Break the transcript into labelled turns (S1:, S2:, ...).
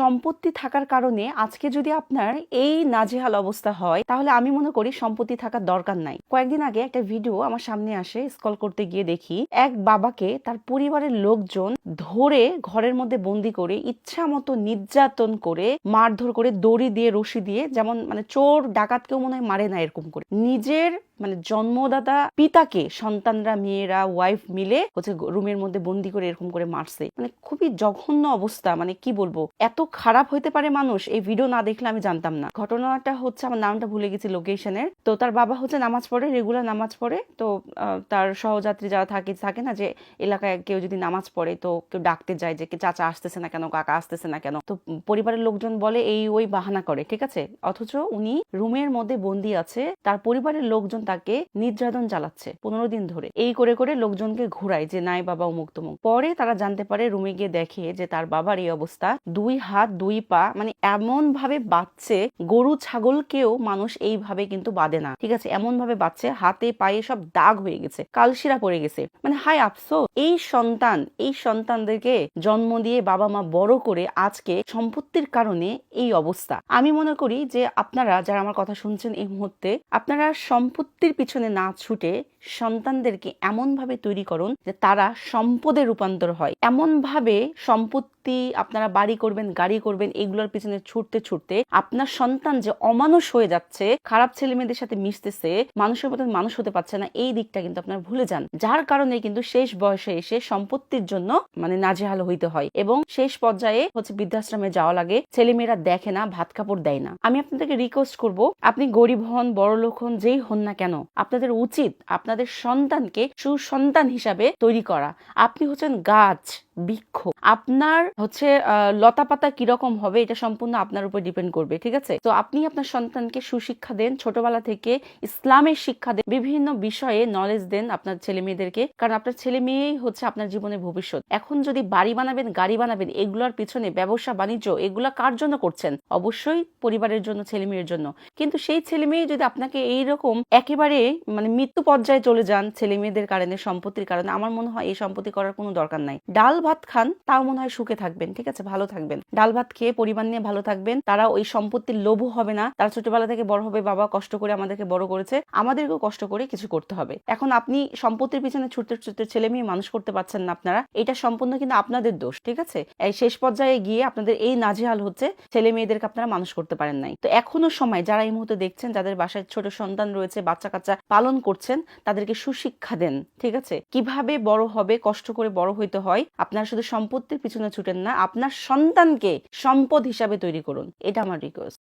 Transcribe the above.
S1: সম্পত্তি থাকার কারণে আজকে যদি আপনার এই নাজেহাল অবস্থা হয়, তাহলে আমি মনে করি সম্পত্তি থাকার দরকার নাই। কয়েকদিন আগে একটা ভিডিও আমার সামনে আসে স্কল করতে গিয়ে দেখি। এক বাবাকে তার পরিবারের লোকজন ধরে ঘরের মধ্যে বন্দি করে ইচ্ছা মতো নির্যাতন করে, মারধর করে, দড়ি দিয়ে, রশি দিয়ে, যেমন মানে চোর, ডাকাতকেও মনে হয় মারে না এরকম করে। নিজের মানে জন্মদাতা পিতাকে সন্তানরা, মেয়েরা ওয়াইফ মিলে হচ্ছে রুমের মধ্যে বন্দি করে এরকম করে মারছে। মানে খুবই জঘন্য অবস্থা। মানে কি বলব? এত খারাপ হইতে পারে মানুষ, এই ভিডিও না দেখলে আমি জানতাম না। ঘটনাটা হচ্ছে, আমার নামটা ভুলে গেছি লোকেশনের তো তার বাবা হচ্ছে নামাজ পড়ে রেগুলার নামাজ পড়ে। তো তার সহযাত্রী যারা থাকে থাকে না যে এলাকায় কেউ যদি নামাজ পড়ে, তো কেউ ডাকতে যায় যে চাচা আসতেছে না কেন? কাকা আসতেছে না কেন? তো পরিবারের লোকজন বলে, এই ওই বাহানা করে। ঠিক আছে? অথচ উনি রুমের মধ্যে বন্দি আছে। তার পরিবারের লোকজন তাকে নির্যাতন চালাচ্ছে পনেরো দিন ধরে। এই করে করে লোকজনকে ঘুরায় যে নাই বাবা উমুক তুমুক। পরে তারা জানতে পারে, রুমে গিয়ে দেখে যে তার বাবার এই অবস্থা। দুই হাত, দুই পা মানে এমন ভাবে বাঁচছে গরু ছাগলকেও মানুষ এইভাবে কিন্তু বাঁধে না। ঠিক আছে এমন ভাবে বাঁচছে হাতে, পায়ে সব দাগ হয়ে গেছে, কালশিরা পড়ে গেছে। মানে হাই আফসোস! এই সন্তান, এই সন্তানদেরকে জন্ম দিয়ে বাবা মা বড় করে আজকে সম্পত্তির কারণে এই অবস্থা। আমি মনে করি যে আপনারা যারা আমার কথা শুনছেন এই মুহূর্তে, আপনারা সম্পত্তির পিছনে না ছুটে সন্তানদেরকে এমন ভাবে তৈরি করুন যে তারা সম্পদে রূপান্তর হয়। এমন ভাবে সম্পত্তি আপনারা বাড়ি করবেন, গাড়ি করবেন, এগুলোর পিছনে ছুটতে ছুটতে আপনার সন্তান যে অমানুষ হয়ে যাচ্ছে, খারাপ ছেলে মেয়েদের সাথে মিশতেছে, মানুষের মতন মানুষ হতে পারছে না, এই দিকটা কিন্তু আপনারা ভুলে যান। যার কারণে কিন্তু শেষ বয়সে এসে সম্পত্তির জন্য মানে নাজেহাল হইতে হয় এবং শেষ পর্যায়ে হচ্ছে বৃদ্ধাশ্রমে যাওয়া লাগে ছেলে মেয়েরা দেখে না, ভাত কাপড় দেয় না। আমি আপনাদেরকে রিকোয়েস্ট করব, আপনি গরিব হন বড় লোক হন, যেই হন না কেন, আপনাদের উচিত আপনাদের সন্তানকে সুসন্তান হিসাবে তৈরি করা। আপনি হচ্ছেন গাছ। বৃক্ষ আপনার হচ্ছে লতা পাতা কীরকম হবে এটা সম্পূর্ণ আপনার উপর ডিপেন্ড করবে, ঠিক আছে? তো আপনি আপনার সন্তানকে সুশিক্ষা দেন, ছোটবেলা থেকে ইসলামের শিক্ষা দেন, বিভিন্ন বিষয়ে নলেজ দেন আপনার ছেলে মেয়েদেরকে, কারণ আপনার ছেলে মেয়েই হচ্ছে আপনার জীবনের ভবিষ্যৎ। এখন যদি বাড়ি বানাবেন, গাড়ি বানাবেন, এগুলোর পিছনে ব্যবসা, বাণিজ্য, এগুলা কার জন্য করছেন? অবশ্যই পরিবারের জন্য, ছেলে মেয়ের জন্য। কিন্তু সেই ছেলে মেয়ে যদি আপনাকে এইরকম একেবারে মানে মৃত্যু পর্যায়ে চলে যান ছেলে মেয়েদের কারণে, সম্পত্তির কারণে, আমার মনে হয় এই সম্পত্তি করার কোনো দরকার নাই। ডাল ভাত খান, তাও মনে হয় সুখে থাকবেন, ঠিক আছে? ভালো থাকবেন। ডাল ভাত খেয়ে পরিবার নিয়ে ভালো থাকবেন। তারা ওই সম্পত্তির লোভও হবে না। তারা ছোটবেলা থেকে বড় হবে, বাবা কষ্ট করে আমাদেরকে বড় করেছে। আমাদেরকেও কষ্ট করে কিছু করতে হবে। এখন আপনি সম্পত্তির পিছনে ছুটতে ছুটতে ছেলে মেয়ে মানুষ করতে পারছেন না আপনারা। এটা সম্পূর্ণ কিন্তু আপনাদের দোষ, ঠিক আছে? এই শেষ পর্যায়ে গিয়ে আপনাদের এই নাজেহাল হচ্ছে, ছেলে মেয়েদেরকে আপনারা মানুষ করতে পারেন নাই। তো এখনও সময়, যারা এই মুহূর্তে দেখছেন, যাদের বাসায় ছোট সন্তান রয়েছে বাচ্চা কাচ্চা পালন করছেন, তাদেরকে সুশিক্ষা দেন, ঠিক আছে? কীভাবে বড় হবে, কষ্ট করে বড় হইতে হয় আপনারা শুধু সম্পত্তির পিছনে ছুটেন না, আপনার সন্তানকে সম্পদ হিসাবে তৈরি করুন। এটা আমার রিকোয়েস্ট